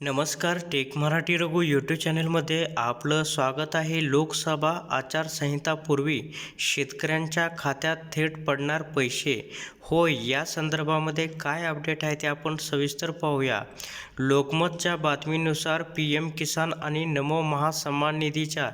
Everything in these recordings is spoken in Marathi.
नमस्कार टेक मराठी रघु यूट्यूब चॅनलमध्ये आपलं स्वागत आहे. लोकसभा आचारसंहितापूर्वी शेतकऱ्यांच्या खात्यात थेट पडणार पैसे. होय या संदर्भामध्ये काय अपडेट आहे ते आपण सविस्तर पाहूया. लोकमतच्या बातमीनुसार पी एम किसान आणि नमो महासन्मान निधीच्या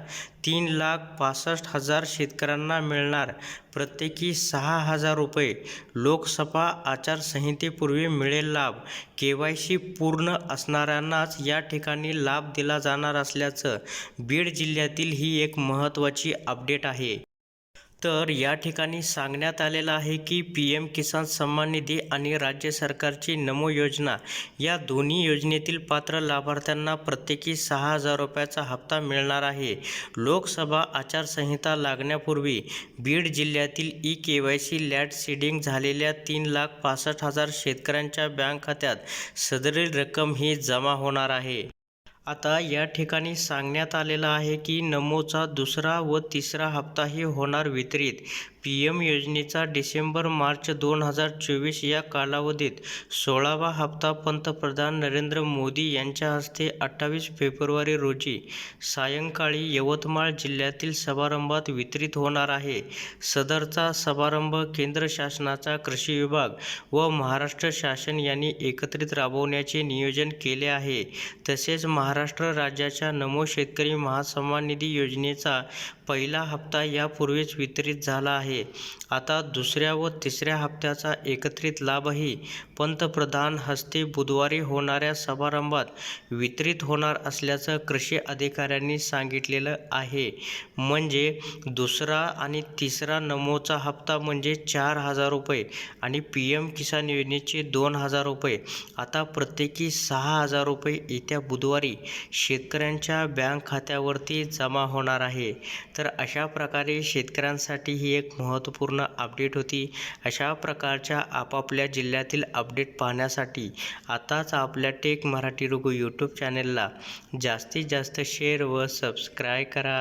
तीन लाख पासष्ट हजार शेतकऱ्यांना मिळणार प्रत्येकी सहा हजार रुपये लोकसभा आचारसंहितेपूर्वी मिळेल लाभ. के वाय सी पूर्ण असणाऱ्यांनाच या ठिकाणी लाभ दिला जाणार असल्याचं बीड जिल्ह्यातील ही एक महत्त्वाची अपडेट आहे. तर या ठिकाणी सांगण्यात आलेलं आहे की पी एम किसान सन्मान निधी आणि राज्य सरकारची नमो योजना या दोन्ही योजनेतील पात्र लाभार्थ्यांना प्रत्येकी सहा हजार रुपयाचा हप्ता मिळणार आहे. लोकसभा आचारसंहिता लागण्यापूर्वी बीड जिल्ह्यातील ई के वाय सी लॅट सीडिंग झालेल्या तीन लाख पासष्ट हजार शेतकऱ्यांच्या बँक खात्यात सदरील रक्कम ही जमा होणार आहे. आता या ठिकाणी सांगण्यात आलेलं आहे की नमोचा दुसरा व तिसरा हप्ताही होणार वितरित. पी एम योजनेचा डिसेंबर मार्च दोन हजार चोवीस या कालावधीत सोळावा हप्ता पंतप्रधान नरेंद्र मोदी यांच्या हस्ते अठ्ठावीस फेब्रुवारी रोजी सायंकाळी यवतमाळ जिल्ह्यातील समारंभात वितरित होणार आहे. सदरचा समारंभ केंद्र शासनाचा कृषी विभाग व महाराष्ट्र शासन यांनी एकत्रित राबवण्याचे नियोजन केले आहे. तसेच महाराष्ट्र राज्याच्या नमो शेतकरी महासन्मान निधी योजनेचा पहिला हप्ता यापूर्वीच वितरित झाला आहे. आता दुसऱ्या व तिसऱ्या हप्त्याचा एकत्रित लाभही पंतप्रधान हस्ते बुधवारी होणाऱ्या समारंभात वितरित होणार असल्याचं कृषी अधिकाऱ्यांनी सांगितलेलं आहे. म्हणजे दुसरा आणि तिसरा नमोचा हप्ता म्हणजे चार हजार रुपये आणि पी एम किसान योजनेचे दोन हजार रुपये. आता प्रत्येकी सहा हजार रुपये येत्या बुधवारी शेतकऱ्यांच्या बँक खात्यावरती जमा होणार आहे. तर अशा प्रकारे शेतकऱ्यांसाठी ही एक महत्त्वपूर्ण अपडेट होती. अशा प्रकारच्या आपापल्या जिल्ह्यातील अपडेट पाहण्यासाठी आताच आपल्या टेक मराठी रघु यूट्यूब चॅनेलला जास्तीत जास्त शेअर व सबस्क्राय करा.